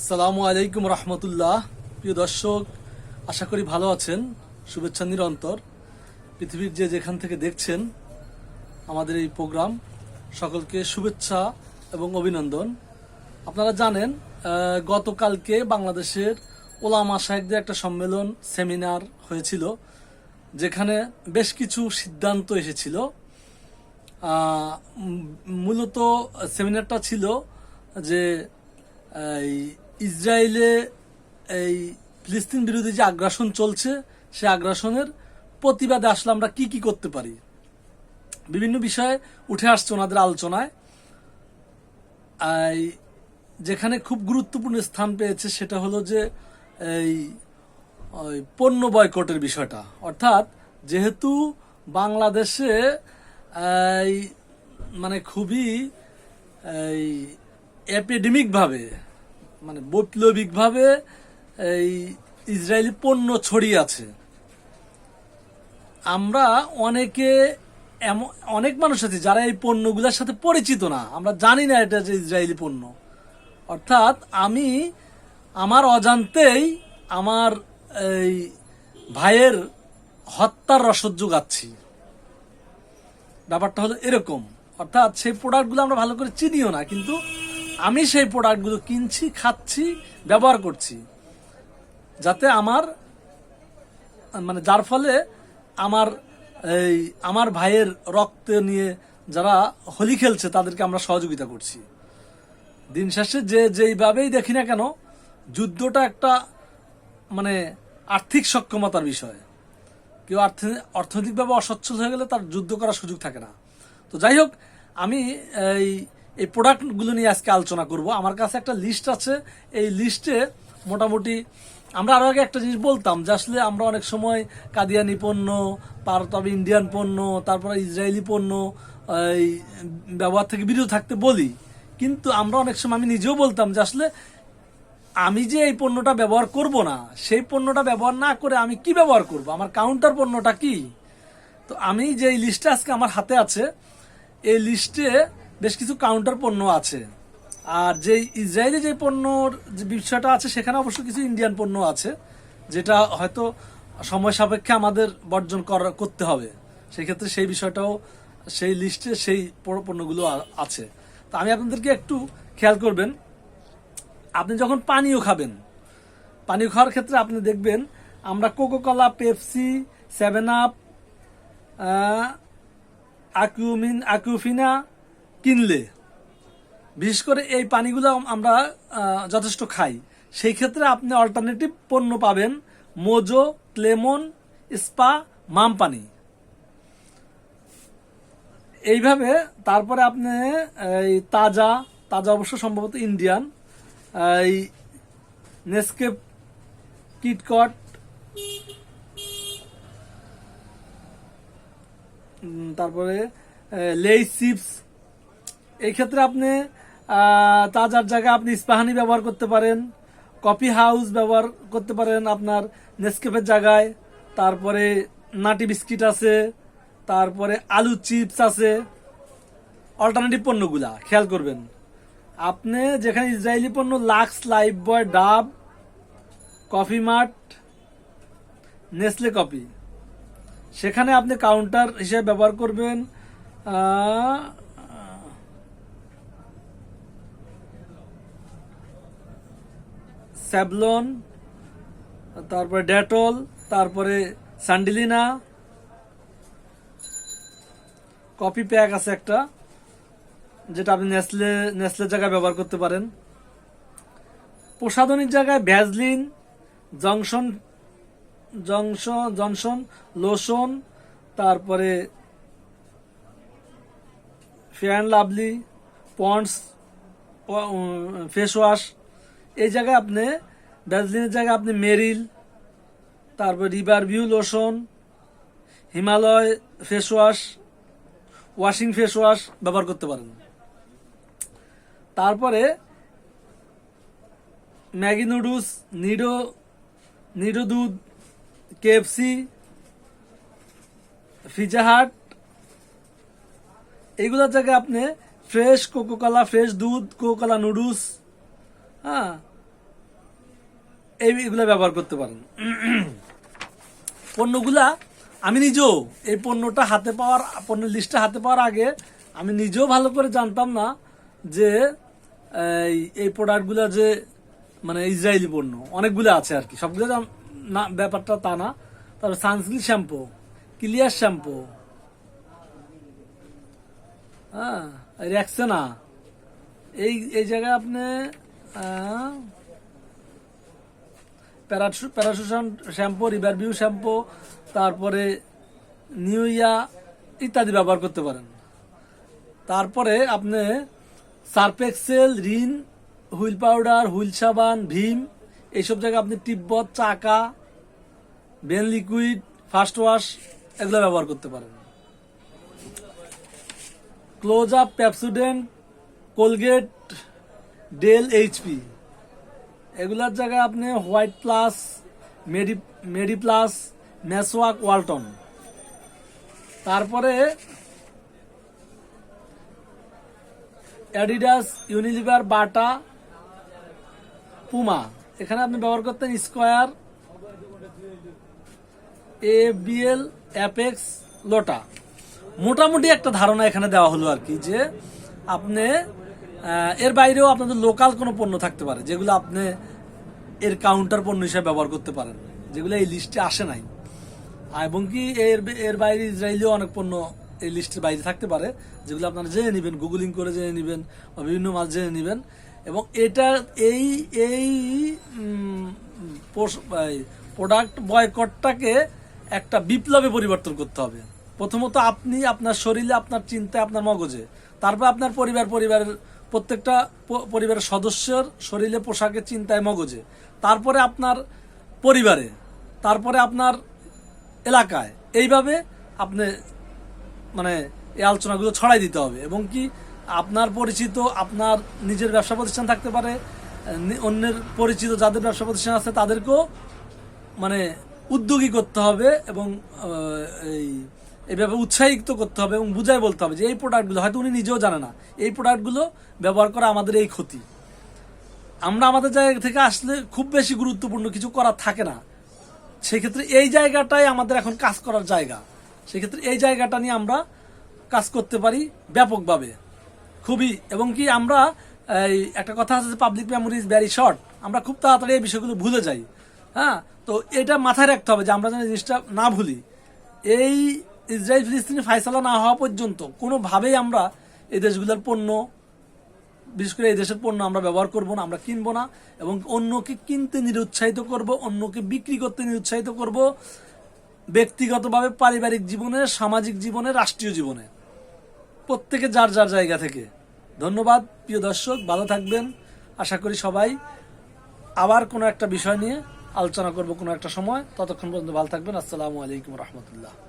আসসালামু আলাইকুম রহমতুল্লাহ। প্রিয় দর্শক, আশা করি ভালো আছেন। শুভেচ্ছা নিরন্তর। পৃথিবীর যে যেখান থেকে দেখছেন আমাদের এই প্রোগ্রাম, সকলকে শুভেচ্ছা এবং অভিনন্দন। আপনারা জানেন গতকালকে বাংলাদেশের ওলামা সাহেবদের একটা সম্মেলন, সেমিনার হয়েছিল, যেখানে বেশ কিছু সিদ্ধান্ত এসেছিল। মূলত সেমিনারটা ছিল যে ইসরায়েলে এই ফিলিস্তিন বিরোধী যে আগ্রাসন চলছে, সে আগ্রাসনের প্রতিবাদে আসলে আমরা কি কি করতে পারি? বিভিন্ন বিষয়ে উঠে আসছে ওনাদের আলোচনায়। যেখানে খুব গুরুত্বপূর্ণ স্থান পেয়েছে সেটা হলো যে এই পণ্য বয়কটের বিষয়টা। অর্থাৎ যেহেতু বাংলাদেশে মানে খুবই এই এপিডেমিকভাবে মানে বৈপ্লবিকভাবে এই ইসরায়েলি পণ্য ছড়িয়ে আছে। আমরা অনেকে এমন অনেক মানুষ আছে যারা এই পণ্যগুলোর সাথে পরিচিত না। আমরা জানি না এটা যে ইসরায়েলি পণ্য। অর্থাৎ আমি আমার অজান্তেই আমার এই ভাইয়ের হত্যার রসদ যোগাচ্ছি। ব্যাপারটা হলো এরকম। অর্থাৎ সেই প্রোডাক্টগুলো আমরা ভালো করে চিনিও না, কিন্তু আমি সেই প্রোডাক্টগুলো কিনছি, খাচ্ছি, ব্যবহার করছি। যাতে আমার মানে যার ফলে আমার এই, আমার ভাইয়ের রক্ত নিয়ে যারা হোলি খেলছে, তাদেরকে আমরা সহযোগিতা করছি। দিন শেষে যে যেইভাবেই দেখি না কেন, যুদ্ধটা একটা মানে আর্থিক সক্ষমতার বিষয়। কেউ অর্থনৈতিকভাবে অসচ্ছল হয়ে গেলে তার যুদ্ধ করার সুযোগ থাকে না। তো যাই হোক, আমি এই এই প্রোডাক্টগুলো নিয়ে আজকে আলোচনা করব। আমার কাছে একটা লিস্ট আছে। এই লিস্টে মোটামুটি আমরা আরও আগে একটা জিনিস বলতাম যে আসলে আমরা অনেক সময় কাদিয়ানি পণ্য তার তবে ইন্ডিয়ান পণ্য, তারপরে ইসরায়েলি পণ্য, এই ব্যবহার থেকে বিরত থাকতে বলি। কিন্তু আমরা অনেক সময় আমি নিজেও বলতাম যে আসলে আমি যে এই পণ্যটা ব্যবহার করব না, সেই পণ্যটা ব্যবহার না করে আমি কি ব্যবহার করব? আমার কাউন্টার পণ্যটা কি? তো আমি যে এই লিস্টটা আজকে আমার হাতে আছে, এই লিস্টে বেশ কিছু কাউন্টার পণ্য আছে। আর যে ইসরায়েলি যে পণ্যর যে বিষয়টা আছে, সেখানে অবশ্য কিছু ইন্ডিয়ান পণ্য আছে, যেটা হয়তো সময় সাপেক্ষে আমাদের বর্জন করা, করতে হবে। সেই ক্ষেত্রে সেই বিষয়টাও, সেই লিস্টে সেই পণ্যগুলো আছে। তো আমি আপনাদেরকে একটু খেয়াল করবেন, আপনি যখন পানীয় খাবেন, পানীয় খাওয়ার ক্ষেত্রে আপনি দেখবেন, আমরা Coca Cola Pepsi seven up আকুমিন Aquafina কিনলে, বিশেষ করে এই পানিগুলো আমরা যথেষ্ট খাই, সেই ক্ষেত্রে আপনি অল্টারনেটিভ পণ্য পাবেন মোজো ক্লেমন স্পা মাম পানি এইভাবে তারপরে আপনি, এই তাজা তাজা অবশ্য সম্ভবত ইন্ডিয়ান এই নেসকেপ কিটকট তারপরে লেই চিপস এই ক্ষেত্রে আপনি তাজার জায়গায় আপনি ইস্পাহানি ব্যবহার করতে পারেন, কফি হাউস ব্যবহার করতে পারেন আপনার নেসকেফের জায়গায়, তারপরে নাটি বিস্কিট আছে, তারপরে আলু চিপস আছে অল্টারনেটিভ পণ্যগুলা, খেয়াল করবেন। আপনি যেখানে ইসরায়েলি পণ্য, লাক্স, লাইফ বয়, ডাব, কফি মার্ট, নেসলে কফি, সেখানে আপনি কাউন্টার হিসেবে ব্যবহার করবেন স্যাবলন, তারপরে ডেটল, তারপরে স্যান্ডিলিনা। কপি প্যাক আছে একটা, যেটা আপনি নেসলে, নেসলের জায়গায় ব্যবহার করতে পারেন। প্রসাধনীর জায়গায় Vaseline, junction junction Johnson lotion, তারপরে Fair Lovely, Pond's face wash এই জায়গায় আপনি ভ্যাজলিনের জায়গায় আপনি মেরিল, তারপর River View lotion, Himalaya face wash washing face wash ব্যবহার করতে পারেন। তারপরে ম্যাগি নুডলস, নিডো নিডো দুধ, কেএফসি পিজা হাট, এইগুলোর জায়গায় আপনি ফ্রেশ কোকোকলা ফ্রেশ দুধ কোকোকলা নুডলস হ্যাঁ। এইগুলো ব্যবহার করতে পারেন। পণ্যগুলা আমি নিজেও এই পণ্যটা হাতে পাওয়ার, পণ্যের লিস্টটা হাতে পাওয়ার আগে আমি নিজেও ভালো করে জানতাম না যে, এই প্রোডাক্টগুলো যে মানে ইসরায়েলি পণ্য। অনেকগুলো আছে আর কি। সবগুলো না, ব্যাপারটা তা না। তারপর সানসিল্ক শ্যাম্পু ক্লিয়ার শ্যাম্পু হ্যাঁ রেক্সেনা এই এই জায়গায় আপনি আহ, প্যারাশু প্যারাশুশন শ্যাম্পু রিভারভিউ শ্যাম্পু তারপরে নিউ ইয়া ইত্যাদি ব্যবহার করতে পারেন। তারপরে আপনি Surf Excel Rin wheel powder wheel সাবান ভীম এইসব জায়গায় আপনি টিব্বত চাকা বেন লিকুইড ফার্স্ট ওয়াশ এগুলো ব্যবহার করতে পারেন। Close Up Pepsodent Colgate Dell HP এগুলার জায়গায় আপনি হোয়াইট প্লাস মেডি মেডি প্লাস ম্যাসওয়াক ওয়ালটন তারপরে অ্যাডিডাস ইউনিলিভার বাটা পুমা এখানে আপনি ব্যবহার করতেন স্কোয়ার এ বিএল অ্যাপেক্স লোটা মোটামুটি একটা ধারণা এখানে দেওয়া হলো আর কি যে আপনি এর বাইরেও আপনাদের লোকাল কোনো পণ্য থাকতে পারে, যেগুলো আপনি এর কাউন্টার পণ্য হিসেবে ব্যবহার করতে পারেন। যেগুলো এই লিস্টে আসে নাই। এবং কি এর এর বাইরে ইসরায়েলিও অনেক পণ্য এই লিস্টের বাইরে থাকতে পারে, যেগুলো আপনারা জেনে নেবেন গুগলিং করে জেনে নেবেন বা বিভিন্ন মাছ জেনে নেবেন। এবং এটা, এই এই প্রোডাক্ট বয়কটটাকে একটা বিপ্লবে পরিবর্তন করতে হবে। প্রথমত আপনি আপনার শরীরে, আপনার চিন্তায়, আপনার মগজে, তারপর আপনার পরিবার, পরিবারের প্রত্যেকটা পরিবারের সদস্যের শরীরে পোশাকের চিন্তায় মগজে। তারপরে আপনার পরিবারে, তারপরে আপনার এলাকায়। এইভাবে আপনি মানে এই আলোচনাগুলো ছড়াই দিতে হবে এবং কি আপনার পরিচিত, আপনার নিজের ব্যবসা প্রতিষ্ঠান থাকতে পারে অন্যের পরিচিত যাদের ব্যবসা প্রতিষ্ঠান আছে তাদেরকেও মানে উদ্যোগী করতে হবে এবং এই এইভাবে উৎসাহিত করতে হবে এবং বুঝাই বলতে হবে যে এই প্রোডাক্টগুলো হয়তো উনি নিজেও জানে না। এই প্রোডাক্টগুলো ব্যবহার করা আমাদের এই ক্ষতি। আমরা আমাদের জায়গা থেকে আসলে খুব বেশি গুরুত্বপূর্ণ কিছু করার থাকে না। সেক্ষেত্রে এই জায়গাটাই আমাদের এখন কাজ করার জায়গা। সেক্ষেত্রে এই জায়গাটা নিয়ে আমরা কাজ করতে পারি ব্যাপকভাবে। খুবই, এবং কি আমরা, এই একটা কথা আছে যে public memory is very short আমরা খুব তাড়াতাড়ি এই বিষয়গুলো ভুলে যাই। হ্যাঁ? তো এটা মাথায় রাখতে হবে যে আমরা যেন জিনিসটা না ভুলি। এই ইসরায়েল ফিলিস্তিনি ফাইসালা না হওয়া পর্যন্ত কোনোভাবেই আমরা এই দেশগুলোর পণ্য, বিশেষ করে এই দেশের পণ্য আমরা ব্যবহার করব না, আমরা কিনবো না এবং অন্যকে কিনতে নিরুৎসাহিত করব, অন্যকে বিক্রি করতে নিরুৎসাহিত করব ব্যক্তিগতভাবে পারিবারিক জীবনে, সামাজিক জীবনে, রাষ্ট্রীয় জীবনে। প্রত্যেকে যার যার জায়গা থেকে। ধন্যবাদ, প্রিয় দর্শক, ভালো থাকবেন। আশা করি সবাই আবার কোনো একটা বিষয় নিয়ে আলোচনা করব কোনো একটা সময়। ততক্ষণ পর্যন্ত ভালো থাকবেন। আসসালামু আলাইকুম রহমতুল্লাহ।